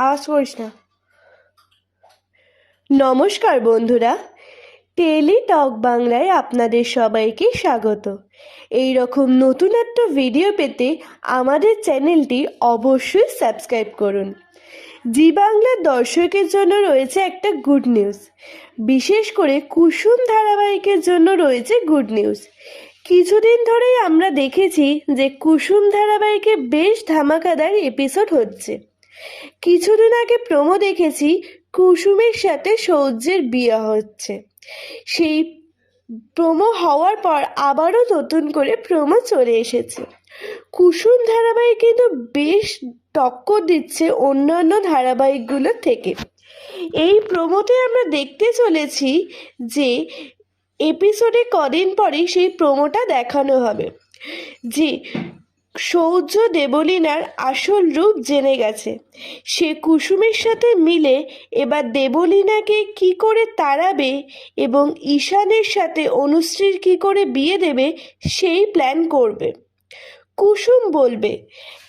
আওয়াজ করিস না। নমস্কার বন্ধুরা টেলি টক বাংলায় আপনাদের সবাইকে স্বাগত। এই রকম নতুন একটা ভিডিও পেতে আমাদের চ্যানেলটি অবশ্যই সাবস্ক্রাইব করুন। জি বাংলার দর্শকের জন্য রয়েছে একটা গুড নিউজ। বিশেষ করে কুসুম ধারাবাহিকের জন্য রয়েছে গুড নিউজ। কিছুদিন ধরেই আমরা দেখেছি যে কুসুম ধারাবাহিকে বেশ ধামাকাদার এপিসোড হচ্ছে। কিছুদিন আগে প্রোমো দেখেছি কুসুমের সাথে সৌর্যের বিয়ে হচ্ছে। সেই প্রোমো হওয়ার পর আবারও নতুন করে প্রোমো চলে এসেছে। কুসুম ধারাবাহিক কিন্তু বেশ টক্কর দিচ্ছে অন্যান্য ধারাবাহিকগুলোর থেকে। এই প্রোমোতে আমরা দেখতে চলেছি যে এপিসোডে কদিন পরেই সেই প্রোমোটা দেখানো হবে। যে সৌর্য দেবলীনার আসল রূপ জেনে গেছে। সে কুসুমের সাথে মিলে এবার দেবলীনাকে কি করে তাড়াবে এবং ঈশানের সাথে অনুশ্রীর কি করে বিয়ে দেবে সেই প্ল্যান করবে। কুসুম বলবে,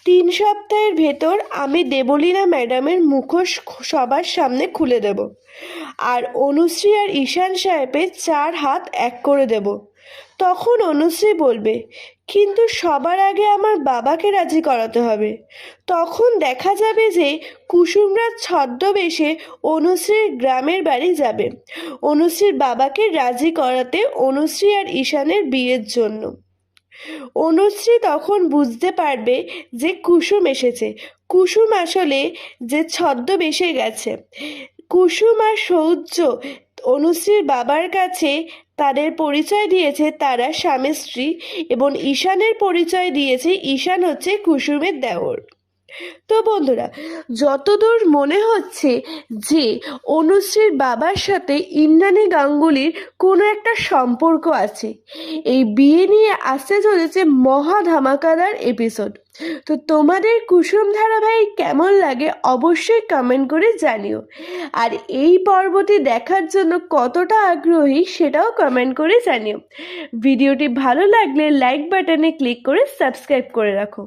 তিন সপ্তাহের ভেতর আমি দেবলীনা ম্যাডামের মুখোশ সবার সামনে খুলে দেব। আর অনুশ্রী আর ঈশান সাহেবের চার হাত এক করে দেব। তখন অনুশ্রী বলবে, কিন্তু সবার আগে আমার বাবাকে রাজি করাতে হবে। তখন দেখা যাবে যে কুসুমরা ছদ্মবেশে অনুশ্রীর গ্রামের বাড়ি যাবে। অনুশ্রীর বাবাকে রাজি করাতে অনুশ্রী আর ঈশানের বিয়ের জন্য। অনুশ্রী তখন বুঝতে পারবে যে কুসুম এসেছে। কুসুম আসলে যে ছদ্মবেশে গেছে। কুসুম আর সৌর্য অনুশ্রীর বাবার কাছে তাদের পরিচয় দিয়েছে তারা স্বামী স্ত্রী এবং ঈশানের পরিচয় দিয়েছে ঈশান হচ্ছে কুসুমের দেওর। তো বন্ধুরা, যতদূর মনে হচ্ছে যে অনুশ্রীর বাবার সাথে ইন্দ্রাণী গাঙ্গুলির কোনো একটা সম্পর্ক আছে, এই বিয়ে নিয়ে আসতে চলেছে মহা ধামাকাদার এপিসোড তো তোমাদের কুসুম ধারাবাহিক কেমন লাগে অবশ্যই কমেন্ট করে জানিও। আর এই পর্বটি দেখার জন্য কতটা আগ্রহী সেটাও কমেন্ট করে জানিও। ভিডিওটি ভালো লাগলে লাইক বাটনে ক্লিক করে সাবস্ক্রাইব করে রাখো।